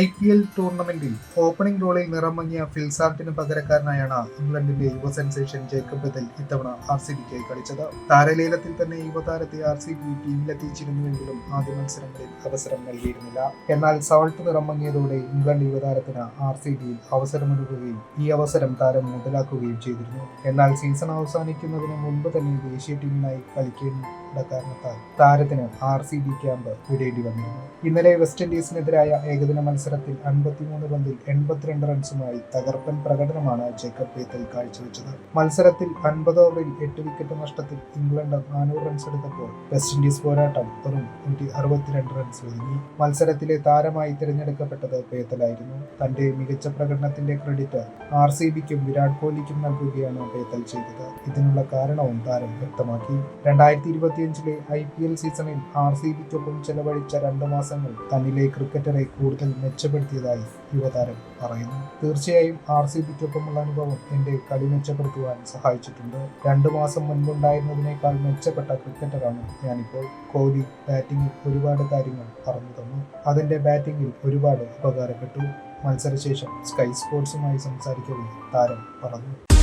I P L ടൂർണമെന്റിൽ opening റോളിൽ നിറമങ്ങിയ ഫിൽസാർട്ടിന് പകരക്കാരനായാണ് ഇംഗ്ലണ്ടിന്റെ യുവ സെൻസേഷൻ ജേക്കബ് ബദൽ ഇത്തവണ ആർ സി ബിക്കായി കളിച്ചത്. താരലേലത്തിൽ തന്നെ യുവതാരത്തെ ആർ സി ബി ടീമിലെത്തിച്ചിരുന്നുവെങ്കിലും ആദ്യ മത്സരങ്ങളിൽ അവസരം നൽകിയിരുന്നില്ല. എന്നാൽ സോൾട്ട് നിറമങ്ങിയതോടെ ഇംഗ്ലണ്ട് യുവതാരത്തിന് ആർ സി ബിയിൽ അവസരമൊരുക്കുകയും ഈ അവസരം താരം മുതലാക്കുകയും ചെയ്തിരുന്നു. എന്നാൽ സീസൺ അവസാനിക്കുന്നതിന് മുൻപ് തന്നെ ദേശീയ ടീമിനായി കളിക്കേണ്ട കാരണത്താൽ താരത്തിന് ആർ സി ബി ക്യാമ്പ് വിടേണ്ടി വന്നിരുന്നു ഇന്നലെ വെസ്റ്റ് ഇൻഡീസിനെതിരായ ഏകദിന മത്സരത്തിൽ അൻപത്തിമൂന്ന് പന്തിൽ എൺപത്തിരണ്ട് റൺസുമായി തകർപ്പൻ പ്രകടനമാണ് ജേക്കബ് ബേത്തൽ കാഴ്ചവെച്ചത്. മത്സരത്തിൽ അൻപത് ഓവറിൽ എട്ട് വിക്കറ്റ് നഷ്ടത്തിൽ ഇംഗ്ലണ്ട് നാനൂറ് റൺസ് എടുത്തപ്പോൾ വെസ്റ്റ് ഇൻഡീസ് പോരാട്ടം വെറും നൂറ്റി അറുപത്തിരണ്ട് റൺസ് ഒതുങ്ങി. മത്സരത്തിലെ താരമായി തിരഞ്ഞെടുക്കപ്പെട്ടത് ബേത്തലായിരുന്നു. തന്റെ മികച്ച പ്രകടനത്തിന്റെ ക്രെഡിറ്റ് ആർ സി ബിക്കും വിരാട് കോഹ്ലിക്കും നൽകുകയാണ് ബേത്തൽ ചെയ്തത്. ഇതിനുള്ള കാരണവും താരം വ്യക്തമാക്കി. രണ്ടായിരത്തി ഇരുപത്തിയഞ്ചിലെ ഐ പി എൽ സീസണിൽ ആർ സി ബിക്കൊപ്പം ചെലവഴിച്ച രണ്ട് മാസങ്ങൾ തന്നിലെ ക്രിക്കറ്ററെ കൂടുതൽ മെച്ചപ്പെടുത്തിയതായി യുവതാരം പറയുന്നു. തീർച്ചയായും ആർ സി ബിക്കൊപ്പമുള്ള അനുഭവം എന്റെ കളി മെച്ചപ്പെടുത്തുവാൻ സഹായിച്ചിട്ടുണ്ട്. രണ്ടു മാസം മുൻപുണ്ടായിരുന്നതിനേക്കാൾ മെച്ചപ്പെട്ട ക്രിക്കറ്ററാണ് ഞാനിപ്പോൾ. കോഹ്ലി ബാറ്റിംഗിൽ ഒരുപാട് കാര്യങ്ങൾ പറഞ്ഞു തന്നു. അതിന്റെ ബാറ്റിംഗിൽ ഒരുപാട് ഉപകാരപ്പെട്ടു. മത്സരശേഷം സ്കൈ സ്പോർട്സുമായി സംസാരിക്കവേ താരം പറഞ്ഞു.